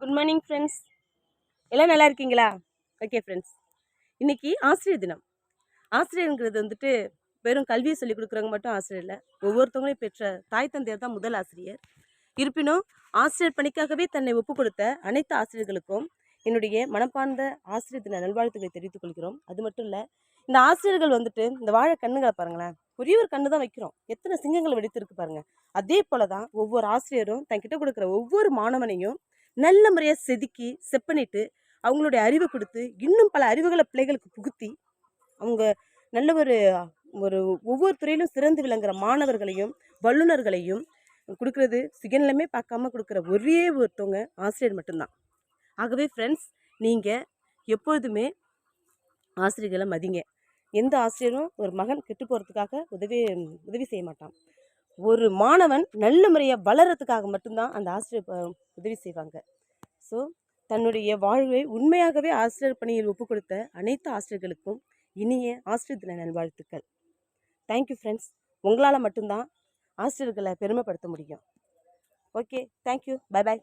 Good morning friends எல்லாம் நல்லா இருக்கீங்களா? ஓகே ஃப்ரெண்ட்ஸ் இன்றைக்கி ஆசிரியர் தினம். ஆசிரியருங்கிறது வந்துட்டு வெறும் கல்வியை சொல்லிக் கொடுக்குறவங்க மட்டும் ஆசிரியர் இல்லை. ஒவ்வொருத்தவங்களையும் பெற்ற தாய் தந்தையர் தான் முதல் ஆசிரியர். இருப்பினும் ஆசிரியர் பணிக்காகவே தன்னை ஒப்புக் கொடுத்த அனைத்து ஆசிரியர்களுக்கும் என்னுடைய மனப்பார்ந்த ஆசிரியர் தின நல்வாழ்த்துக்களை தெரிவித்துக் கொள்கிறோம். அது மட்டும் இல்லை இந்த ஆசிரியர்கள் வந்துட்டு இந்த வாழை கண்ணுகளை பாருங்களேன். ஒரே ஒரு கண்ணு தான் வைக்கிறோம். எத்தனை சிங்கங்கள் வெடித்திருக்கு பாருங்க. அதே போல தான் ஒவ்வொரு ஆசிரியரும் தன்கிட்ட கொடுக்குற ஒவ்வொரு மாணவனையும் நல்ல முறையாக செதுக்கி செப்பனிட்டு அவங்களுடைய அறிவை கொடுத்து இன்னும் பல அறிவுகளை பிள்ளைகளுக்கு புகுத்தி அவங்க நல்ல ஒரு ஒரு ஒவ்வொரு துறையிலும் சிறந்து விளங்குற மாணவர்களையும் வல்லுநர்களையும் கொடுக்கறது. சுயநிலமே பார்க்காம கொடுக்குற ஒரே ஒருத்தவங்க ஆசிரியர் மட்டும்தான். ஆகவே ஃப்ரெண்ட்ஸ் நீங்கள் எப்பொழுதுமே ஆசிரியர்களை மதிங்க. எந்த ஆசிரியரும் ஒரு மகன் கெட்டு போகிறதுக்காக உதவி உதவி செய்ய மாட்டான். ஒரு மாணவன் நல்ல முறையாக வளர்கிறதுக்காக மட்டும்தான் அந்த ஆசிரியர் உதவி செய்வாங்க. ஸோ தன்னுடைய வாழ்வை உண்மையாகவே ஆசிரியர் பணியில் ஒப்புக் கொடுத்த அனைத்து ஆசிரியர்களுக்கும் இனிய ஆசிரியர் தின நல்வாழ்த்துக்கள். தேங்க்யூ ஃப்ரெண்ட்ஸ் உங்களால் மட்டும்தான் ஆசிரியர்களை பெருமைப்படுத்த முடியும். Okay thank you bye bye